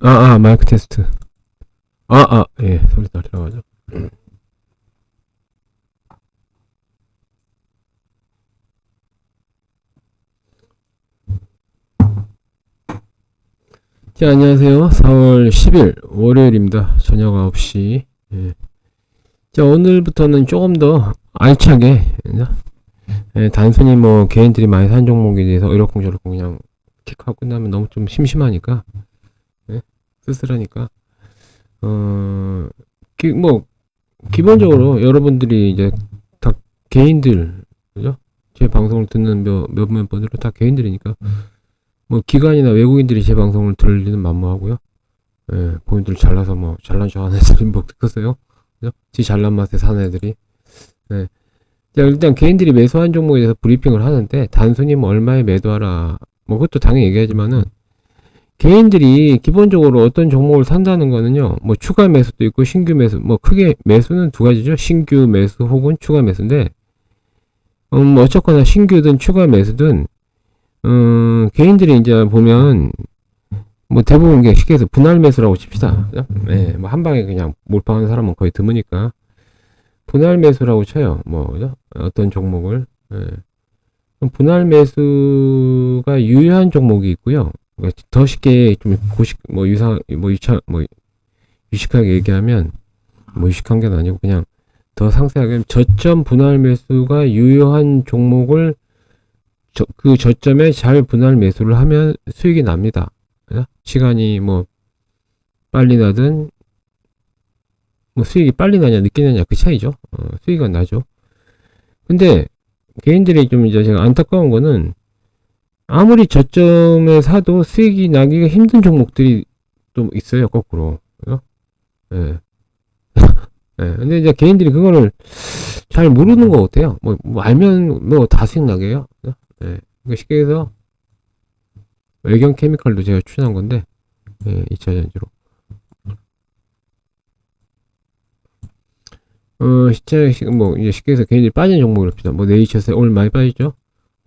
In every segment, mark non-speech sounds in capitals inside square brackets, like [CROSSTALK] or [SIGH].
아, 아, 마이크 테스트. 아, 아, 예, 소리 다 들어가죠. 자, 안녕하세요. 4월 10일 월요일입니다. 저녁 9시. 예. 자, 오늘부터는 조금 더 알차게, 예, 단순히 뭐 개인들이 많이 산 종목에 대해서 이러쿵저러쿵 그냥 틱하고 끝나면 너무 좀 심심하니까, 예, 쓸쓸하니까, 어, 기, 뭐, 기본적으로 여러분들이 이제 다 개인들, 그죠? 제 방송을 듣는 몇, 몇몇 분들은 다 개인들이니까, 뭐, 기관이나 외국인들이 제 방송을 들을 리는 만무하고요. 예, 본인들 잘나서 뭐, 잘난 척 하는 애들이 뭐, 듣겠어요? 그죠? 지 잘난 맛에 사는 애들이. 예. 자, 일단 개인들이 매수한 종목에 대해서 브리핑을 하는데, 단순히 뭐, 얼마에 매도하라. 뭐, 그것도 당연히 얘기하지만은, 개인들이 기본적으로 어떤 종목을 산다는 거는요, 뭐 추가 매수도 있고 신규 매수, 뭐 크게 매수는 두 가지죠. 신규 매수 혹은 추가 매수인데, 음, 뭐 어쨌거나 신규든 추가 매수든, 음, 개인들이 이제 보면, 뭐 대부분 그냥 쉽게 해서 분할 매수라고 칩시다. 그죠? 네, 뭐 한 방에 그냥 몰빵하는 사람은 거의 드무니까, 분할 매수라고 쳐요. 뭐, 그죠? 어떤 종목을. 예. 그럼 분할 매수가 유효한 종목이 있고요. 더 쉽게 좀 고식 뭐 유사 뭐 유차 뭐 유식하게 얘기하면 뭐 유식한 게 아니고 그냥 더 상세하게 저점 분할 매수가 유효한 종목을 저, 그 저점에 잘 분할 매수를 하면 수익이 납니다. 시간이 뭐 빨리 나든 뭐 수익이 빨리 나냐 늦게 나냐 그 차이죠. 어, 수익은 나죠. 근데 개인들이 좀 이제 제가 안타까운 거는 아무리 저점에 사도 수익이 나기가 힘든 종목들이 좀 있어요, 거꾸로. 예. [LAUGHS] 예. 근데 이제 개인들이 그거를 잘 모르는 것 같아요. 뭐, 뭐 알면 뭐 다 수익 나게요. 그죠? 예. 그러니까 쉽게 해서 외경 케미칼도 제가 추천한 건데, 예, 2차 전지로. 어, 시차, 뭐, 이제 쉽게 해서 개인들이 빠진 종목을 합시다. 뭐, 네이처세 오늘 많이 빠지죠?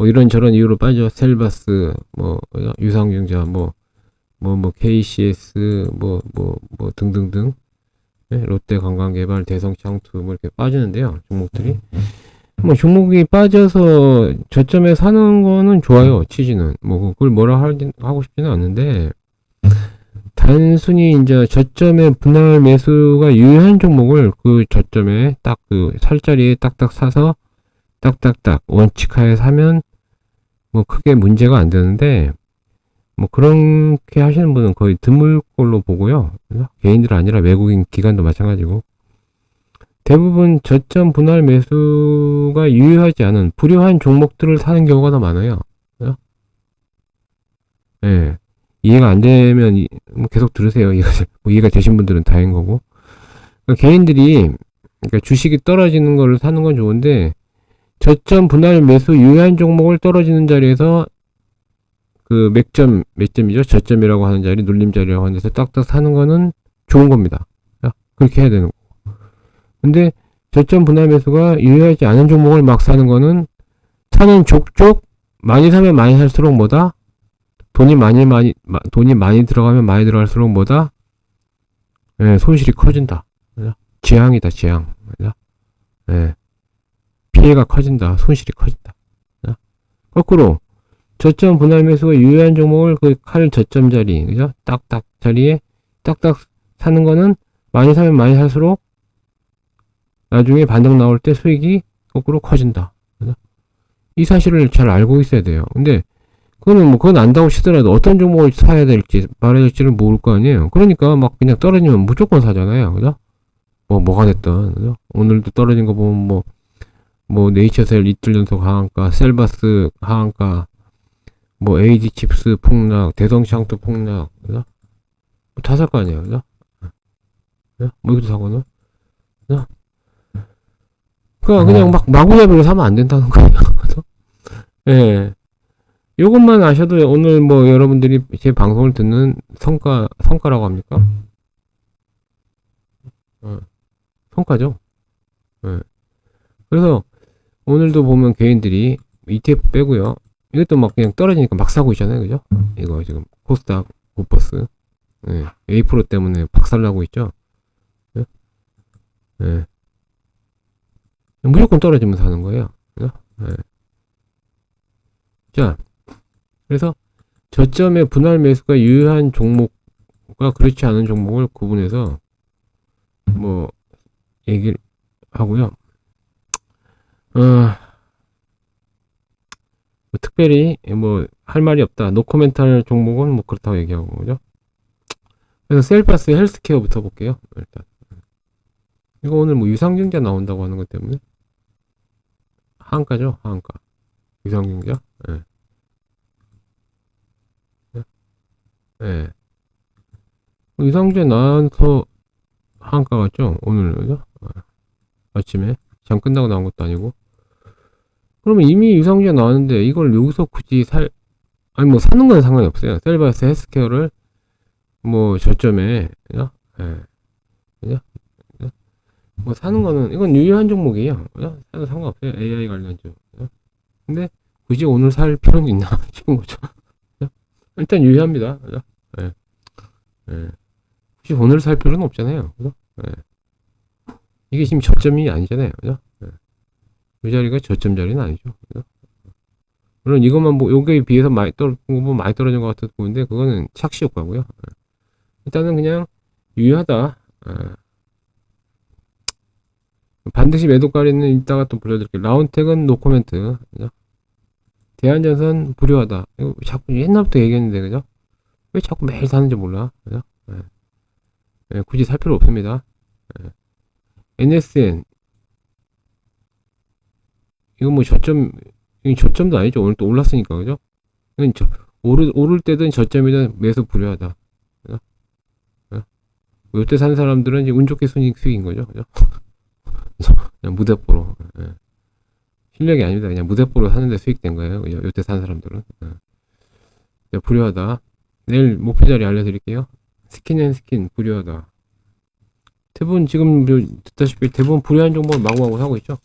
뭐 이런 저런 이유로 빠져 셀바스 뭐 유상증자 뭐 뭐 뭐 KCS 뭐 뭐 뭐 등등등. 네, 롯데 관광개발 대성 창투 뭐 이렇게 빠지는데요 종목들이. 뭐 종목이 빠져서 저점에 사는 거는 좋아요 취지는. 뭐 그걸 뭐라 하긴 하고 싶지는 않는데 단순히 이제 저점에 분할 매수가 유효한 종목을 그 저점에 딱 그 살 자리에 딱딱 사서 딱딱딱 원칙하에 사면 뭐 크게 문제가 안 되는데 뭐 그렇게 하시는 분은 거의 드물 걸로 보고요. 개인들 아니라 외국인 기관도 마찬가지고 대부분 저점 분할 매수가 유효하지 않은 불효한 종목들을 사는 경우가 더 많아요. 예. 네. 이해가 안 되면 이, 뭐 계속 들으세요. [LAUGHS] 이해가, 뭐 이해가 되신 분들은 다행인 거고. 그러니까 개인들이 그러니까 주식이 떨어지는 거를 사는 건 좋은데 저점 분할 매수 유효한 종목을 떨어지는 자리에서 그 맥점 몇 점이죠? 저점이라고 하는 자리, 눌림 자리라고 하는 데서 딱딱 사는 거는 좋은 겁니다. 그렇게 해야 되는 거고. 근데 저점 분할 매수가 유효하지 않은 종목을 막 사는 거는 사는 족족 많이 사면 많이 살수록 뭐다? 돈이 많이 많이 돈이 많이 들어가면 많이 들어갈수록 뭐다? 예, 손실이 커진다. 재앙이다, 재앙. 예. 피해가 커진다. 손실이 커진다. 거꾸로 저점 분할 매수가 유효한 종목을 그 칼 저점 자리, 그죠? 딱딱 자리에 딱딱 사는 거는 많이 사면 많이 살수록 나중에 반등 나올 때 수익이 거꾸로 커진다. 그죠? 이 사실을 잘 알고 있어야 돼요. 근데 그거는 뭐 그건 안다고 치더라도 어떤 종목을 사야 될지 말아야 될지를 모를 거 아니에요. 그러니까 막 그냥 떨어지면 무조건 사잖아요. 그죠? 뭐 뭐가 됐든 그죠? 오늘도 떨어진 거 보면 뭐 뭐 네이처셀 이틀 연속 하한가, 셀바스 하한가, 뭐 AD 칩스 폭락, 대성창도 폭락, 그죠? 뭐 다살 거 아니에요, 그죠? 그죠? 뭐 이것도 사고는, 그죠? 그냥, 그냥 막 마구잡이로 사면 안 된다는 거예요, [LAUGHS] 그죠? 예. 네. 요것만 아셔도 오늘 뭐 여러분들이 제 방송을 듣는 성과, 성과라고 합니까? 어, 성과죠. 예. 네. 그래서 오늘도 보면 개인들이 ETF 빼고요. 이것도 막 그냥 떨어지니까 막 사고 있잖아요. 그죠? 이거 지금 코스닥, 고버스. 예, A 프로 때문에 박살나고 있죠. 예? 예. 무조건 떨어지면 사는 거예요. 그죠? 예. 자, 그래서 저점의 분할 매수가 유효한 종목과 그렇지 않은 종목을 구분해서 뭐 얘기를 하고요. 어, 뭐 특별히 뭐 할 말이 없다. 노코멘탈 종목은 뭐 그렇다고 얘기하고 그죠? 그래서 셀파스 헬스케어부터 볼게요. 일단 이거 오늘 뭐 유상증자 나온다고 하는 것 때문에 한가죠, 한가 유상증자. 예. 예. 유상증자 나와서 한가 같죠? 오늘 그죠? 어, 아침에 장 끝나고 나온 것도 아니고. 그러면 이미 유상증자 나왔는데 이걸 여기서 굳이 살 아니 뭐 사는 건 상관이 없어요. 셀바스 헬스케어를 뭐 저점에 그죠? 예. 그죠? 그죠? 뭐 사는 거는 이건 유효한 종목이에요. 그죠? 사도 상관없어요. AI 관련 주. 그죠? 근데 굳이 오늘 살 필요는 있나 [LAUGHS] 싶은 거죠. 그죠? 일단 유효합니다. 그죠? 예. 예. 굳이 오늘 살 필요는 없잖아요. 그죠? 예. 이게 지금 저점이 아니잖아요. 그죠? 예. 이 자리가 저점 자리는 아니죠. 그죠? 물론 이것만 뭐 여기에 비해서 많이 떨어진 많이 떨어진 것 같아서 보는데 그거는 착시 효과고요. 예. 일단은 그냥 유효하다. 예. 반드시 매도가리는 이따가 또 불러드릴게요. 라운텍은 노코멘트. 그죠? 대한전선 불효하다. 이거 자꾸 옛날부터 얘기했는데 그죠? 왜 자꾸 매일 사는지 몰라. 그죠? 예. 예, 굳이 살 필요 없습니다. 예. NSN 이거 뭐 저점 이건 저점도 아니죠. 오늘 또 올랐으니까 그죠? 이건 저, 오를 오를 때든 저점이든 매수 불효하다. 그죠? 예. 뭐 이때 산 사람들은 이제 운 좋게 순익 수익인 거죠. 그죠? [LAUGHS] 그냥 무대포로. 예. 실력이 아닙니다. 그냥 무대포로 사는데 수익된 거예요. 그죠? 이때 산 사람들은. 예. 자, 불효하다. 내일 목표 자리 알려드릴게요. 스킨앤스킨 불효하다. 대부분 지금 저 듣다시피 대부분 불효한 종목을 마구마구 사고 있죠.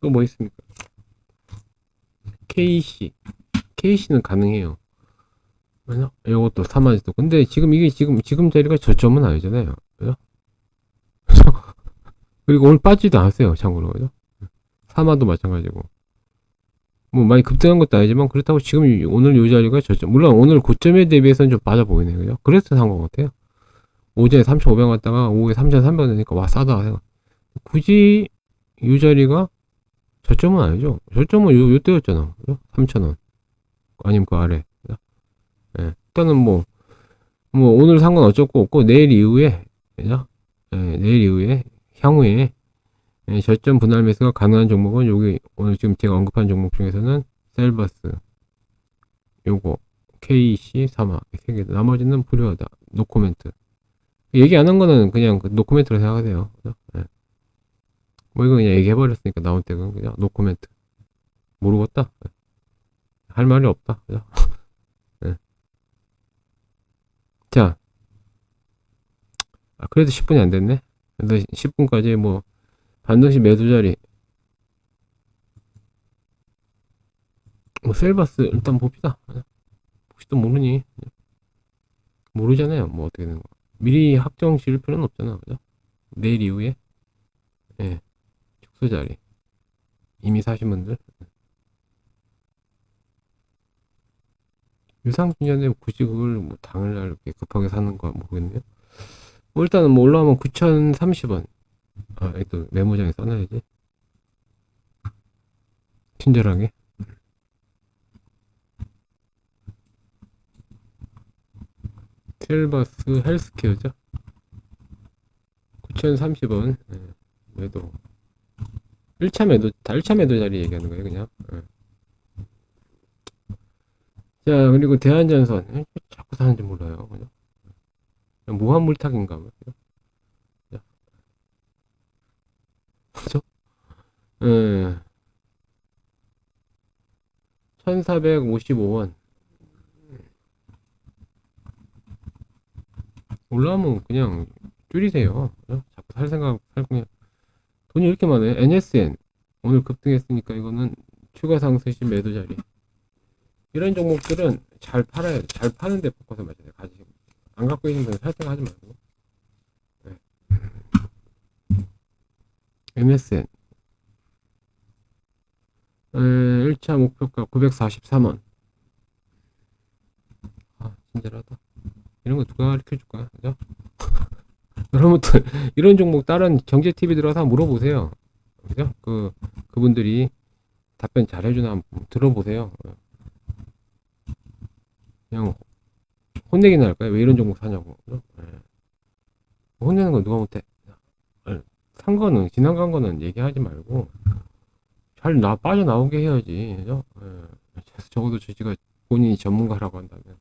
또 뭐 있습니까? KC. KC는 가능해요. 그죠? 이것도 3만원도. 근데 지금 이게 지금, 지금 자리가 저점은 아니잖아요. 그죠? [LAUGHS] 그리고 오늘 빠지도 않았어요. 참고로. 그죠? 3만도 마찬가지고. 뭐 많이 급등한 것도 아니지만 그렇다고 지금 이- 오늘 요 자리가 저점. 물론 오늘 고점에 대비해서는 좀 빠져 보이네요. 그죠? 그래서 산 것 같아요. 오전에 3,500원 갔다가 오후에 3,300원 되니까 와 싸다. 생각. 굳이 이 자리가 저점은 아니죠. 저점은 요, 요때였잖아. 그죠? 3,000원. 아니면 그 아래. 예. 일단은 뭐, 뭐 오늘 산 건 어쩔 거 없고 내일 이후에, 그죠? 예, 내일 이후에 향후에 예, 저점 분할 매수가 가능한 종목은 여기 오늘 지금 제가 언급한 종목 중에서는 셀버스, 요거, KC, 사마 세 개. 나머지는 불효하다. 노코멘트. 얘기 안 한 거는 그냥 그 노코멘트로 생각하세요. 그죠? 예. 뭐 이거 그냥 얘기해버렸으니까 나온 때는 그냥 노코멘트. 모르겠다. 예. 할 말이 없다. 그죠? [LAUGHS] 예. 자. 아, 그래도 10분이 안 됐네. 그래서 10분까지 뭐 반드시 매도 자리. 뭐 셀바스 일단 봅시다. 혹시 또 모르니? 모르잖아요. 뭐 어떻게 되는 거. 미리 확정 지을 필요는 없잖아. 그죠? 내일 이후에 예. 축소 자리. 이미 사신 분들. 유상증자인데 굳이 그걸 뭐 당일날 이렇게 급하게 사는 거 모르겠네요. 뭐 일단은 뭐 올라오면 9,030원. 아, 또 메모장에 써놔야지. 친절하게. 셀바스 헬스케어죠. 9,030원. 예, 매도. 1차 매도, 다 1차 매도 자리 얘기하는 거예요, 그냥. 예. 자, 그리고 대한전선. 에, 자꾸 사는지 몰라요, 그냥. 그냥 무한물탁인가 봐요. 자. 그죠? 예. 1455원. 올라오면 그냥 줄이세요. 자꾸 살 생각, 살 그냥. 돈이 이렇게 많아요. NSN. 오늘 급등했으니까 이거는 추가 상승 시 매도 자리. 이런 종목들은 잘 팔아야, 잘 파는데 맞춰야 돼요. 가지고. 안 갖고 있는 분 설득하지 말고. 네. MSN. 에, 1차 목표가 943원. 아, 친절하다. 이런 거 누가 가르쳐 줄까? 그죠? [LAUGHS] 여러분들, 이런 종목 다른 경제TV 들어가서 한번 물어보세요. 그죠? 그, 그분들이 답변 잘 해주나 한번 들어보세요. 그냥 혼내기 나 할까요? 왜 이런 종목 사냐고. 그죠? 예. 혼내는 건 누가 못해? 산 거는, 지나간 거는 얘기하지 말고, 잘 나, 빠져나오게 해야지. 그죠? 예. 적어도 저지가 본인이 전문가라고 한다면.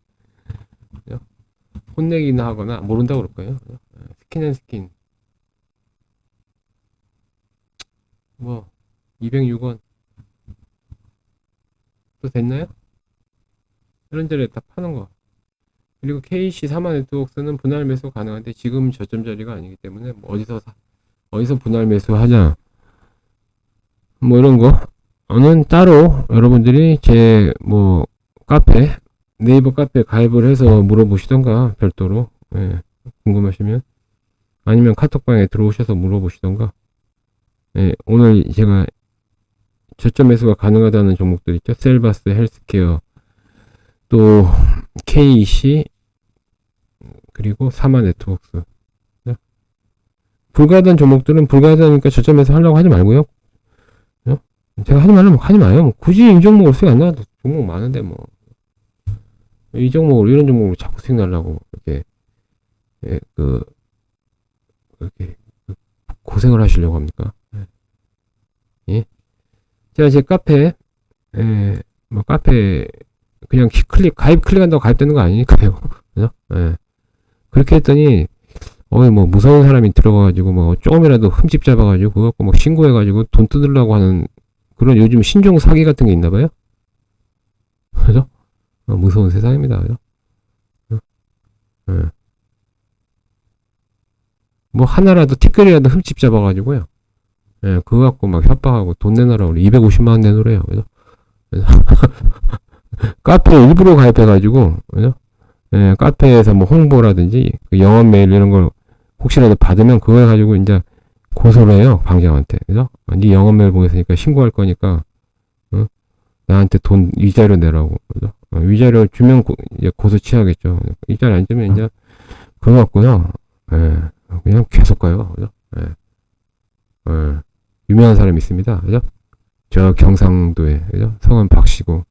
혼내기나 하거나, 모른다고 그럴 거예요. 예. 스킨 앤 스킨. 뭐, 206원. 또 됐나요? 이런저런 다 파는 거. 그리고 KC 4만 네트워크는 분할 매수 가능한데 지금 저점 자리가 아니기 때문에 뭐 어디서 사, 어디서 분할 매수 하냐 뭐 이런 거는 따로 여러분들이 제 뭐 카페 네이버 카페 가입을 해서 물어보시던가 별도로. 예, 궁금하시면. 아니면 카톡방에 들어오셔서 물어보시던가. 예, 오늘 제가 저점 매수가 가능하다는 종목들 있죠? 셀바스 헬스케어. 또 KC 그리고 사마 네트워크스. 네? 불가하던 종목들은 불가하다니까 저점에서 하려고 하지 말고요. 네? 제가 하지 말라면 하지 마요. 뭐 굳이 이 종목을 수익 안 나도 종목 많은데 뭐 이 종목을 이런 종목으로 자꾸 수익 날라고 이렇게 예, 그 이렇게 고생을 하시려고 합니까? 예. 예. 제가 제 카페 예, 뭐 카페 그냥 키- 클릭 가입 클릭한다고 가입되는 거 아니니까요. [LAUGHS] 그죠? 예. 그렇게 했더니 어이 뭐 무서운 사람이 들어가가지고 뭐 조금이라도 흠집 잡아가지고 그거 뭐 신고해가지고 돈 뜯으려고 하는 그런 요즘 신종 사기 같은 게 있나 봐요. 그죠? 어, 무서운 세상입니다. 그죠? 어? 예. 뭐 하나라도 티끌이라도 흠집 잡아가지고요. 예, 그거 갖고 막 협박하고 돈 내놔라고 그래. 250만 원 내놓으래요. 그죠? [LAUGHS] 카페 일부러 가입해가지고, 그죠? 예, 카페에서 뭐 홍보라든지 그 영업 메일 이런 걸 혹시라도 받으면 그거 해가지고 이제 고소를 해요 방장한테 그죠? 어, 네 영업 메일 보냈으니까 신고할 거니까 어? 나한테 돈 위자료 내라고 그죠? 어, 위자료 주면 고, 이제 고소 취하겠죠 위자료 안 주면 이제 그거 같고요 예, 그냥 계속 가요 그죠? 예. 예, 유명한 사람 있습니다 그죠? 저 경상도에 그죠? 성은 박씨고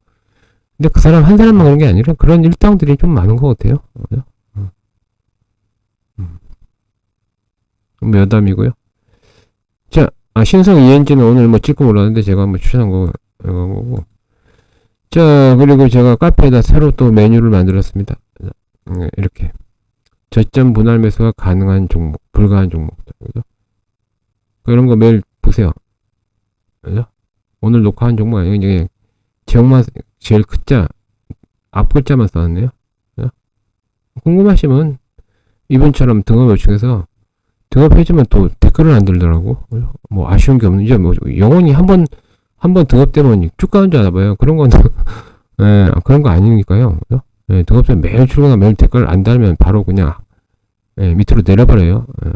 근데 그 사람 한 사람만 그런 게 아니라 그런 일당들이 좀 많은 것 같아요. 그죠? 어. 음. 몇 암이고요. 자, 아, 신성 ENG는 오늘 뭐 찍고 올랐는데 제가 한번 추천한 거, 거고. 자, 그리고 제가 카페에다 새로 또 메뉴를 만들었습니다. 음, 이렇게. 저점 분할 매수가 가능한 종목, 불가한 종목들. 그죠? 그런 거 매일 보세요. 그죠? 오늘 녹화한 종목 아니에요. 이제 제목만 제일 크자 앞 글자만 써놨네요. 예? 궁금하시면 이분처럼 등업 요청해서 등업 해주면 또 댓글을 안 들더라고. 뭐 아쉬운 게 없는 이제 뭐 영원히 한번 한번 등업되면 쭉 가는 줄 알아 봐요. 그런 건 [LAUGHS] 예, 그런 거 아니니까요. 그죠? 예, 등업되면 매일 출근하면 매일 댓글 안 달면 바로 그냥 예, 밑으로 내려버려요. 예.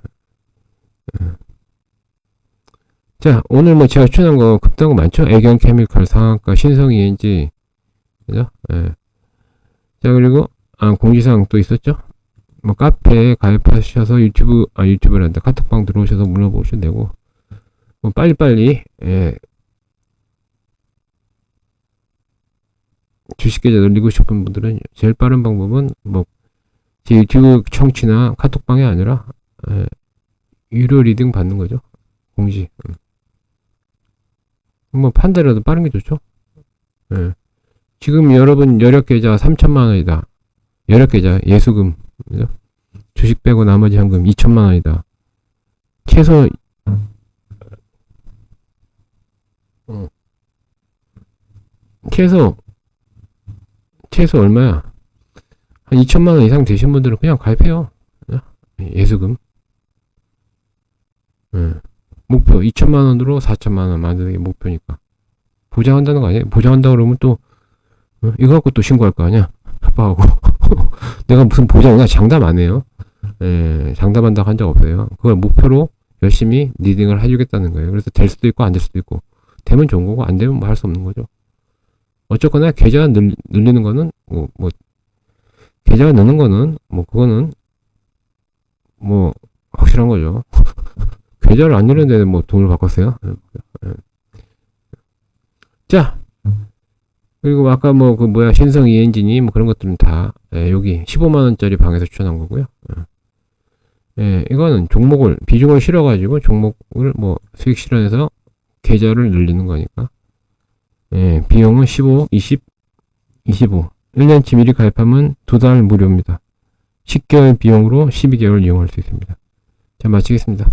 예. 자, 오늘 뭐 제가 추천한 거 급등한 거 많죠? 애견 케미칼 상한가 신성 ENG 그죠? 예. 자, 그리고, 아, 공지사항 또 있었죠? 뭐, 카페에 가입하셔서 유튜브, 아, 유튜브란다. 카톡방 들어오셔서 물어보셔도 되고, 뭐, 빨리빨리, 예. 주식 계좌 늘리고 싶은 분들은 제일 빠른 방법은, 뭐, 제 유튜브 청취나 카톡방이 아니라, 예. 유료 리딩 받는 거죠. 공지. 음. 뭐, 판대라도 빠른 게 좋죠? 예. 지금 여러분 여력 계좌 3천만 원이다. 여력 계좌 예수금 그죠? 주식 빼고 나머지 현금 2천만 원이다. 최소 어. 최소 최소 얼마야? 한 2천만 원 이상 되신 분들은 그냥 가입해요. 그죠? 예수금. 예. 목표 2천만 원으로 4천만 원 만드는 게 목표니까. 보장한다는 거 아니에요? 보장한다 그러면 또 어? 이거 갖고 또 신고할 거 아니야? 협박하고. [LAUGHS] 내가 무슨 보장이나 장담 안 해요. 예, 장담한다고 한 적 없어요. 그걸 목표로 열심히 리딩을 해주겠다는 거예요. 그래서 될 수도 있고 안 될 수도 있고 되면 좋은 거고 안 되면 뭐 할 수 없는 거죠. 어쨌거나 계좌 늘, 늘리는 거는 뭐, 뭐 계좌가 느는 거는 뭐 그거는 뭐 확실한 거죠. [LAUGHS] 계좌를 안 늘리는데 뭐 돈을 바꿨어요. 예. 자 그리고 아까 뭐 그 뭐야 신성 이엔진이 뭐 그런 것들은 다 예, 여기 15만 원짜리 방에서 추천한 거고요. 예. 예, 이거는 종목을 비중을 실어가지고 종목을 뭐 수익 실현해서 계좌를 늘리는 거니까 예, 비용은 15, 20, 25 1년치 미리 가입하면 두 달 무료입니다. 10개월 비용으로 12개월 이용할 수 있습니다. 자 마치겠습니다.